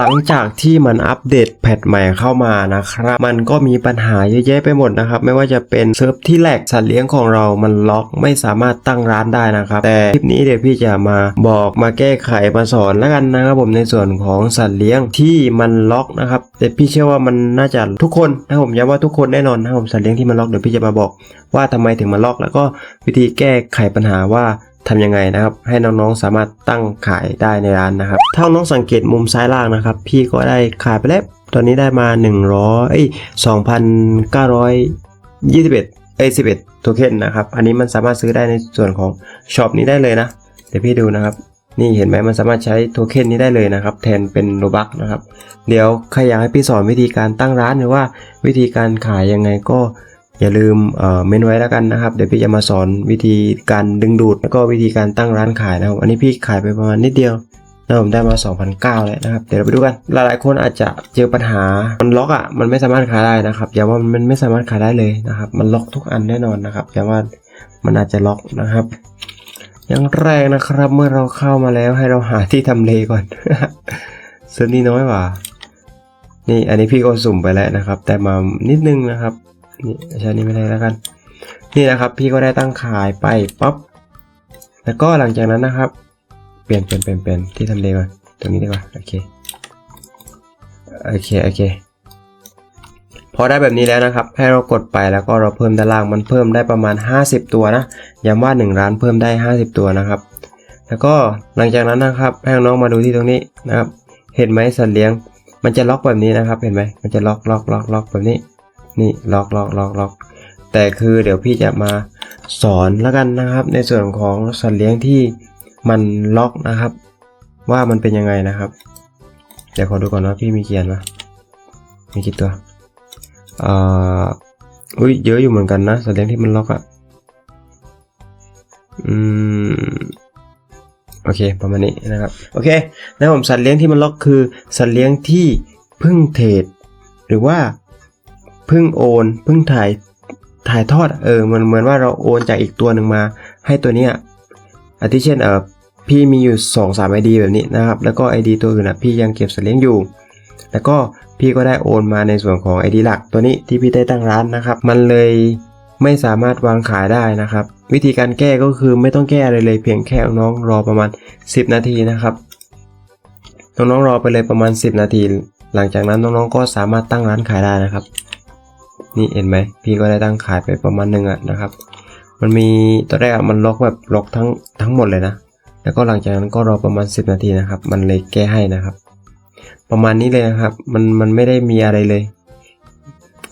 หลังจากที่มันอัปเดตแพทใหม่เข้ามานะครับ มันก็มีปัญหาเยอะแยะไปหมดนะครับ ไม่ว่าจะเป็นเซิร์ฟที่แหลกสัตว์เลี้ยงของเรามันล็อกไม่สามารถตั้งร้านได้นะครับ แต่คลิปนี้เดี๋ยวพี่จะมาบอกมาแก้ไขมาสอนแล้วกันนะครับผมในส่วนของสัตว์เลี้ยงที่มันล็อกนะครับ แต่พี่เชื่อว่ามันน่าจะทุกคนนะครับผมย้ำว่าทุกคนแน่นอนนะครับผมสัตว์เลี้ยงที่มันล็อกเดี๋ยวพี่จะมาบอกว่าทำไมถึงมันล็อก แล้วก็วิธีแก้ไขปัญหาว่า ทำยังไงนะครับ ให้น้องๆสามารถตั้งขายได้ในร้านนะครับ ถ้าน้องสังเกตมุมซ้ายล่างนะครับ พี่ก็ได้ขายไปแล้วตอนนี้ได้มา 100เอ้ย2,921เอ้ย11โทเค็นนะครับ อันนี้มันสามารถซื้อได้ในส่วนของช็อปนี้ได้เลยนะ เดี๋ยวพี่ดูนะครับ นี่เห็นไหมมันสามารถใช้โทเค็นนี้ได้เลยนะครับ แทนเป็นโลบักนะครับ เดี๋ยวใครอยากให้พี่สอนวิธีการตั้งร้านหรือว่าวิธีการขายยังไงก็ อย่าลืมเอ่อเมนไว้แล้วกันนะครับ เดี๋ยวพี่จะมาสอนวิธีการดึงดูด แล้วก็วิธีการตั้งร้านขายนะครับ อันนี้พี่ขายไปประมาณนิดเดียวนะผมได้มา 2,009แล้วนะครับ เดี๋ยวเราไปดูกัน หลายๆ คนอาจจะเจอปัญหา มันล็อกอะ มันไม่สามารถขายได้นะครับอย่าว่ามันไม่สามารถขายได้เลยนะครับ มันล็อกทุกอันแน่นอนนะครับอย่าว่ามันอาจจะล็อกนะครับ อย่างแรกนะครับ เมื่อเราเข้ามาแล้วให้เราหาที่ทำเลก่อนเซิร์ฟนี่น้อยกว่า นี่อันนี้พี่ก็สุ่มไปแล้วนะครับ แต่มานิดนึงนะครับ นี่ใช้นี้ไม่ได้แล้วกัน นี่นะครับ พี่ก็ได้ตั้งขายไปปั๊บแล้วก็หลังจากนั้นนะครับ เปลี่ยนเปลี่ยนเปลี่ยนเปลี่ยนที่ทำเลก่อนตรงนี้ดีกว่าโอเคโอเคโอเคพอได้แบบนี้แล้วนะครับ ให้เรากดไปแล้วก็เราเพิ่มด้านล่างมันเพิ่มได้ประมาณ 50 ตัวนะย้ำว่า1ร้านเพิ่มได้ 50 ตัวนะครับ แล้วก็หลังจากนั้นนะครับให้น้องมาดูที่ตรงนี้นะครับ เห็นไหมสัตว์เลี้ยง มันจะล็อกแบบนี้นะครับ เห็นไหมมันจะล็อกล็อกล็อกล็อกแบบนี้ นี่ล็อกล็อกล็อกล็อกแต่คือเดี๋ยวพี่จะมาสอนแล้วกันนะครับ ในส่วนของสัตว์เลี้ยงที่มันล็อกนะครับ ว่ามันเป็นยังไงนะครับเดี๋ยวขอดูก่อนว่าพี่มีเขียนมามีกี่ตัวเอ่ออุ้ยเยอะอยู่เหมือนกันนะสัตว์เลี้ยงที่มันล็อกอะ่ะอืมโอเคประมาณนี้นะครับโอเคนะครับผมสัตว์เลี้ยงที่มันล็อกคือสัตว์เลี้ยงที่พึ่งเทรดหรือว่า เพึ่งโอนเพึ่งถ่ายถ่ายทอดเออเหมือนเหมือนว่าเราโอนจากอีกตัวหนึ่งมา ให้ตัวเนี้ยอาทิเช่นเออพี่มีอยู่2อสามไอดีแบบนี้นะครับ แล้วก็ ID ตัวอื่นนะพี่ยังเก็บสัตว์เลี้ยงอยู่ แล้วก็พี่ก็ได้โอนมาในส่วนของ ID หลักตัวนี้ที่พี่ได้ตั้งร้านนะครับ มันเลยไม่สามารถวางขายได้นะครับ วิธีการแก้ก็คือไม่ต้องแก้อะไรเลยเพียงแค่น้องรอประมาณ 10 นาทีนะครับ น้องๆรอไปเลยประมาณ 10 นาที หลังจากนั้นน้องๆก็สามารถตั้งร้านขายได้นะครับ นี่เห็นไหมพี่ก็ได้ตั้งขายไปประมาณหนึ่งอะนะครับ มันมีตอนแรกมันล็อกแบบล็อกทั้งทั้งหมดเลยนะ แล้วก็หลังจากนั้นก็รอประมาณ 10 นาทีนะครับ มันเลยแก้ให้นะครับ ประมาณนี้เลยนะครับ มันมันไม่ได้มีอะไรเลย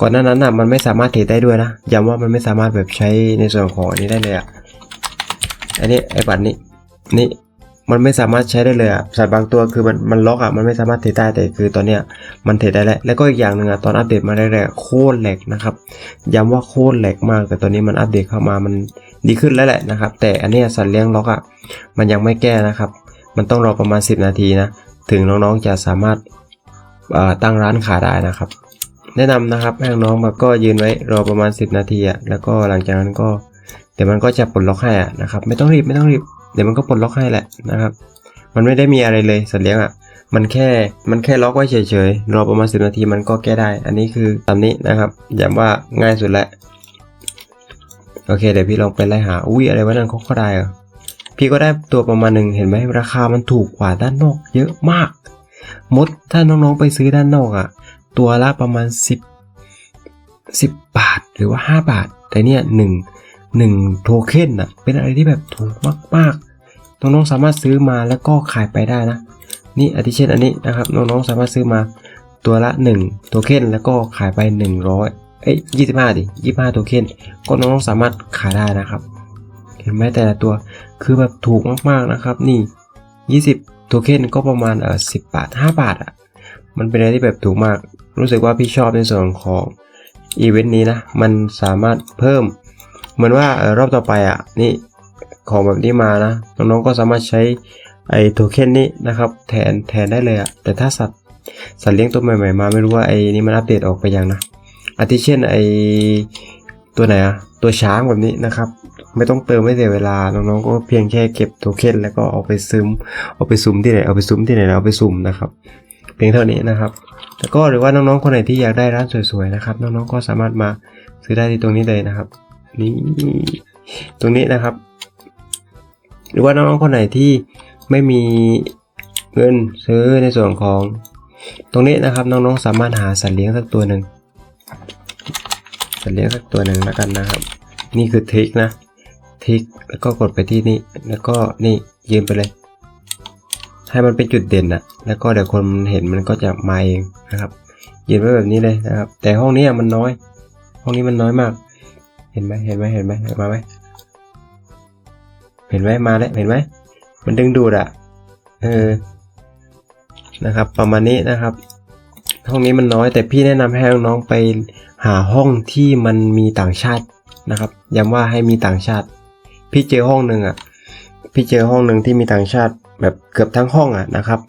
ก่อนหน้านั้นอะมันไม่สามารถเทรดได้ด้วยนะย้ำว่ามันไม่สามารถแบบใช้ในส่วนของอันนี้ได้เลยอะอันนี้ไอ้บัตรนี้นี่ มันไม่สามารถใช้ได้เลยอะสัตว์บางตัวคือมันมันล็อกอะมันไม่สามารถเทรดได้แต่คือตอนเนี้ยมันเทรดได้แล้วแล้วก็อีกอย่างหนึ่งอะตอนอัปเดตมาแรกๆโคตรแหลกนะครับย้ำว่าโคตรแหลกมาก แต่ตอนนี้มันอัปเดตเข้ามามันดีขึ้นแล้วแหละนะครับ แต่อันเนี้ยสัตว์เลี้ยงล็อกอะมันยังไม่แก้นะครับ มันต้องรอประมาณ 10 นาทีนะถึงน้องๆจะสามารถตั้งร้านขายได้นะครับ แนะนำนะครับให้น้องๆแบบก็ยืนไว้รอประมาณ 10 นาทีอะแล้วก็หลังจากนั้นก็เดี๋ยวมันก็จะปลดล็อกให้อะนะครับ ไม่ต้องรีบไม่ต้องรีบ เดี๋ยวมันก็ปลดล็อกให้แหละนะครับ มันไม่ได้มีอะไรเลยสัตว์เลี้ยงอะมันแค่มันแค่ล็อกไว้เฉยๆรอประมาณ10นาทีมันก็แก้ได้ อันนี้คือตามนี้นะครับย้ำว่าง่ายสุดแล้วโอเคเดี๋ยวพี่ลองไปไล่หาอุ้ยอะไรวะนั่นเขาก็ได้เหรอพี่ก็ได้ตัวประมาณหนึ่งเห็นไหมราคามันถูกกว่าด้านนอก เยอะมาก มดถ้าน้องๆไปซื้อด้านนอกอะตัวละประมาณ 10 10 บาทหรือว่า 5 บาท แต่เนี่ย1 1โทเค็นอะเป็นอะไรที่แบบถูกมาก น้องๆสามารถซื้อมาแล้วก็ขายไปได้นะ นี่อาทิเช่นอันนี้นะครับน้องๆสามารถซื้อมาตัวละ1โทเค็นแล้วก็ขายไป 100 เอ้ย25ดิ25โทเค็นก็น้องๆสามารถขายได้นะครับ เห็นไหมแต่ละตัวคือแบบถูกมากๆนะครับนี่ 20โทเค็นก็ประมาณเออ10 บาท 5 บาทอะมันเป็นอะไรที่แบบถูกมาก รู้สึกว่าพี่ชอบในส่วนของอีเวนต์นี้นะ มันสามารถเพิ่ม เหมือนว่ารอบต่อไปอะ นี่ ของแบบนี้มานะน้องๆก็สามารถใช้ไอ้โทเค็นนี้นะครับ แทนแทนได้เลยอะแต่ถ้าสัตว์สัตว์เลี้ยงตัวใหม่ๆมาไม่รู้ว่าไอ้นี่มันอัปเดตออกไปยังนะอาทิเช่นไอ้ตัวไหนอะตัวช้างแบบนี้นะครับ ไม่ต้องเติมไม่เสียเวลาน้องๆก็เพียงแค่เก็บโทเค็นแล้วก็เอาไปซึมเอาไปซุ่มที่ไหนเอาไปซุ่มที่ไหนแล้วเอาไปซุ่มนะครับ เพียงเท่านี้นะครับแล้วก็หรือว่าน้องๆคนไหนที่อยากได้ร้านสวยๆนะครับน้องๆก็สามารถมาซื้อได้ที่ตรงนี้เลยนะครับนี่ตรงนี้นะครับ รือว่าน้องๆคนไหนที่ไม่มีเงินซื้อในส่วนของตรงนี้นะครับน้องๆสามารถหาสัตว์เลี้ยงสักตัวหนึ่งสัตว์เลี้ยงสักตัวหนึ่งแล้วกันนะครับ นี่คือทริคนะทริคแล้วก็กดไปที่นี่แล้วก็นี่ยืนไปเลย ให้มันเป็นจุดเด่นนะแล้วก็เดี๋ยวคนเห็นมันก็จะมาเองนะครับยืนไว้แบบนี้เลยนะครับ แต่ห้องนี้มันน้อย ห้องนี้มันน้อยมาก เห็นไหมเห็นไหมเห็นไหมเห็นมาไหม เห็นไหมมาแล้วเห็นไหมมันดึงดูดอะเออนะครับ ประมาณนี้นะครับ ห้องนี้มันน้อยแต่พี่แนะนำให้น้องๆไปหาห้องที่มันมีต่างชาตินะครับย้ำว่าให้มีต่างชาติ พี่เจอห้องหนึ่งอะพี่เจอห้องหนึ่งที่มีต่างชาติแบบเกือบทั้งห้องอะนะครับ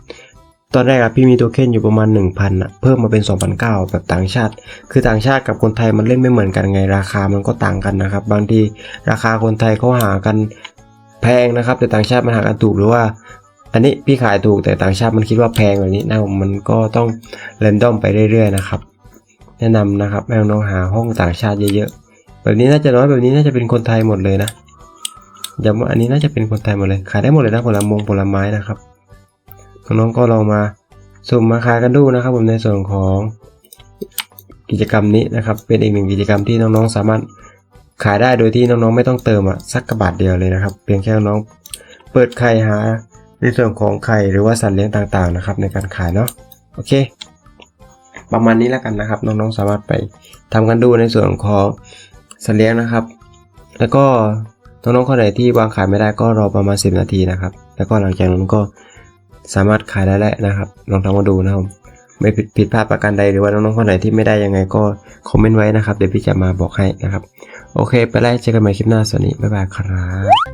ตอนแรกอะพี่มีโทเค็นอยู่ประมาณ 1,000อะเพิ่มมาเป็น 2,900แบบต่างชาติ คือต่างชาติกับคนไทยมันเล่นไม่เหมือนกันไงราคามันก็ต่างกันนะครับ บางทีราคาคนไทยเขาหากัน แพงนะครับ แต่ต่างชาติมันหากันถูกหรือว่า อันนี้พี่ขายถูกแต่ต่างชาติมันคิดว่าแพงแบบนี้นะผมมันก็ต้องเรนดอมไปเรื่อยๆนะครับ แนะนำนะครับให้น้องหาห้องต่างชาติเยอะๆแบบนี้น่าจะน้อยแบบนี้น่าจะเป็นคนไทยหมดเลยนะย้ำว่าอันนี้น่าจะเป็นคนไทยหมดเลยขายได้หมดเลยนะผลไมงผลไม้นะครับน้องๆก็ลองมาสุ่มมาขายกันดูนะครับ ผมในส่วนของกิจกรรมนี้นะครับ เป็นอีกหนึ่งกิจกรรมที่น้องๆสามารถ ขายได้โดยที่น้องๆไม่ต้องเติมอะสักกระบาทเดียวเลยนะครับ เพียงแค่น้องเปิดไข่หาในส่วนของไข่หรือว่าสัตว์เลี้ยงต่างๆนะครับ ในการขายเนาะโอเค ประมาณนี้แล้วกันนะครับ น้องๆสามารถไปทำกันดูในส่วนของสัตว์เลี้ยงนะครับ แล้วก็น้องๆคนไหนที่วางขายไม่ได้ก็รอประมาณ 10 นาทีนะครับ แล้วก็หลังจากนั้นก็สามารถขายได้แล้วนะครับ ลองทำมาดูนะครับ ไม่ผิดผิดพลาดประการใดหรือว่าน้องๆคนไหนที่ไม่ได้ยังไงก็คอมเมนต์ไว้นะครับ เดี๋ยวพี่จะมาบอกให้นะครับ โอเค ไปแล้วเจอกันใหม่คลิปหน้าสวัสดีบ๊ายบายครับ